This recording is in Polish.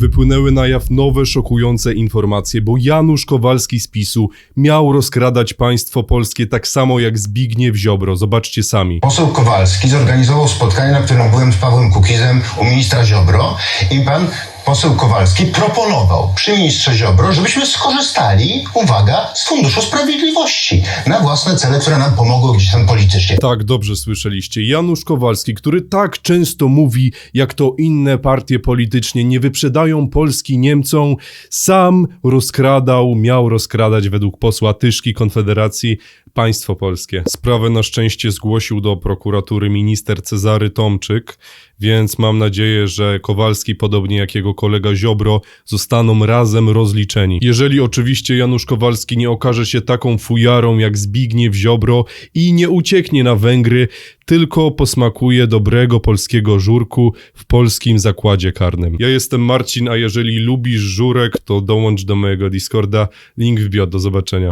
Wypłynęły na jaw nowe, szokujące informacje, bo Janusz Kowalski z PiSu miał rozkradać państwo polskie tak samo jak Zbigniew Ziobro. Zobaczcie sami. Poseł Kowalski zorganizował spotkanie, na którym byłem z Pawłem Kukizem u ministra Ziobro i pan poseł Kowalski proponował przy ministrze Ziobro, żebyśmy skorzystali, uwaga, z Funduszu Sprawiedliwości na własne cele, które nam pomogły gdzieś tam politycznie. Tak, dobrze słyszeliście. Janusz Kowalski, który tak często mówi, jak to inne partie politycznie nie wyprzedają Polski Niemcom, sam rozkradał, miał rozkradać według posła Tyszki Konfederacji państwo polskie. Sprawę na szczęście zgłosił do prokuratury minister Cezary Tomczyk, więc mam nadzieję, że Kowalski, podobnie jak jego kolega Ziobro, zostaną razem rozliczeni. Jeżeli oczywiście Janusz Kowalski nie okaże się taką fujarą jak Zbigniew Ziobro i nie ucieknie na Węgry, tylko posmakuje dobrego polskiego żurku w polskim zakładzie karnym. Ja jestem Marcin, a jeżeli lubisz żurek, to dołącz do mojego Discorda. Link w bio. Do zobaczenia.